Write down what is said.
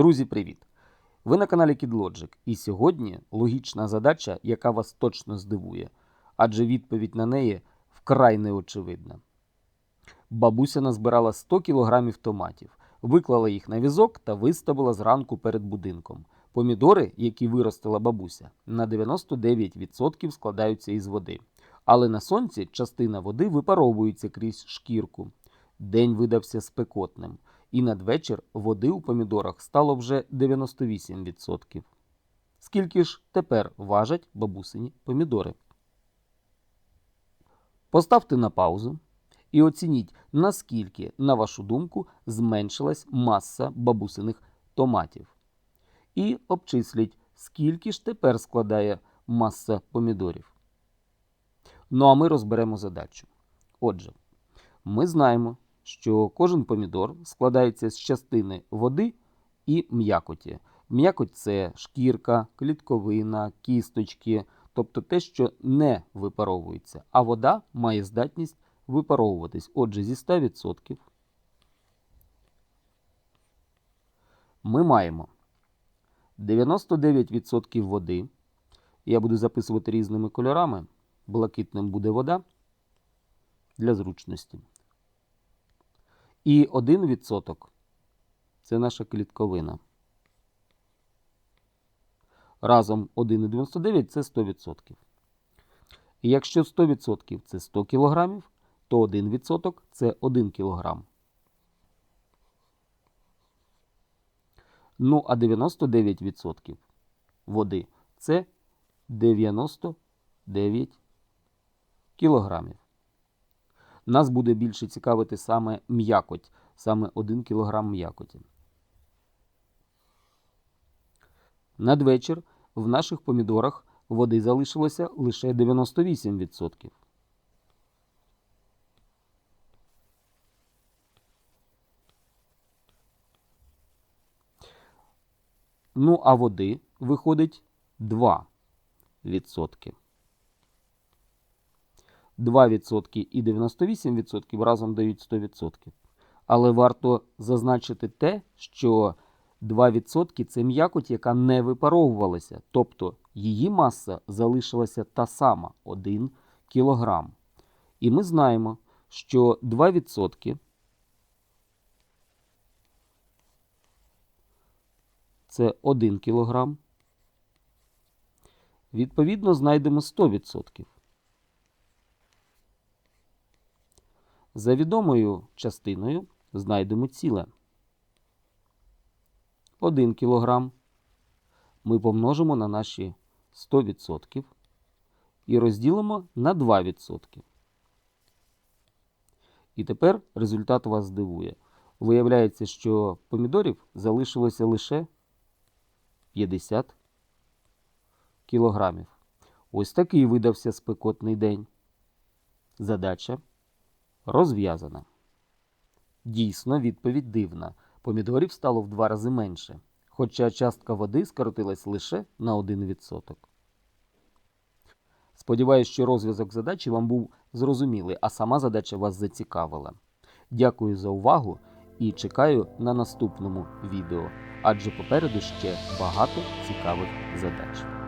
Друзі, привіт! Ви на каналі KidLogic, і сьогодні логічна задача, яка вас точно здивує, адже відповідь на неї вкрай неочевидна. Бабуся назбирала 100 кілограмів томатів, виклала їх на візок та виставила зранку перед будинком. Помідори, які виростила бабуся, на 99% складаються із води. Але на сонці частина води випаровується крізь шкірку. День видався спекотним, і надвечір води у помідорах стало вже 98%. Скільки ж тепер важать бабусині помідори? Поставте на паузу і оцініть, наскільки, на вашу думку, зменшилась маса бабусиних томатів. І обчисліть, скільки ж тепер складає маса помідорів. Ну а ми розберемо задачу. Отже, ми знаємо, що кожен помідор складається з частини води і м'якоті. М'якоть це шкірка, клітковина, кісточки, тобто те, що не випаровується. А вода має здатність випаровуватись. Отже, зі 100% ми маємо 99% води. Я буду записувати різними кольорами. Блакитним буде вода для зручності. І 1% це наша клітковина. Разом 1,99 це 100%. І якщо 100% це 100 кг, то 1% це 1 кг. Ну, а 99% води це 99 кілограмів. Нас буде більше цікавити саме м'якоть, саме 1 кг м'якоті. Надвечір в наших помідорах води залишилося лише 98%. Ну, а води виходить 2%. 2% і 98% разом дають 100%. Але варто зазначити те, що 2% це м'якоть, яка не випаровувалася. Тобто її маса залишилася та сама 1 кг. І ми знаємо, що 2% це 1 кг. Відповідно, знайдемо 100%. За відомою частиною знайдемо ціле. 1 кг ми помножимо на наші 100% і розділимо на 2%. І тепер результат вас здивує. Виявляється, що помідорів залишилося лише 50 кілограмів. Ось такий видався спекотний день. Задача розв'язана. Дійсно, відповідь дивна. Помідорів стало в два рази менше, хоча частка води скоротилась лише на 1%. Сподіваюсь, що розв'язок задачі вам був зрозумілий, а сама задача вас зацікавила. Дякую за увагу і чекаю на наступному відео, адже попереду ще багато цікавих задач.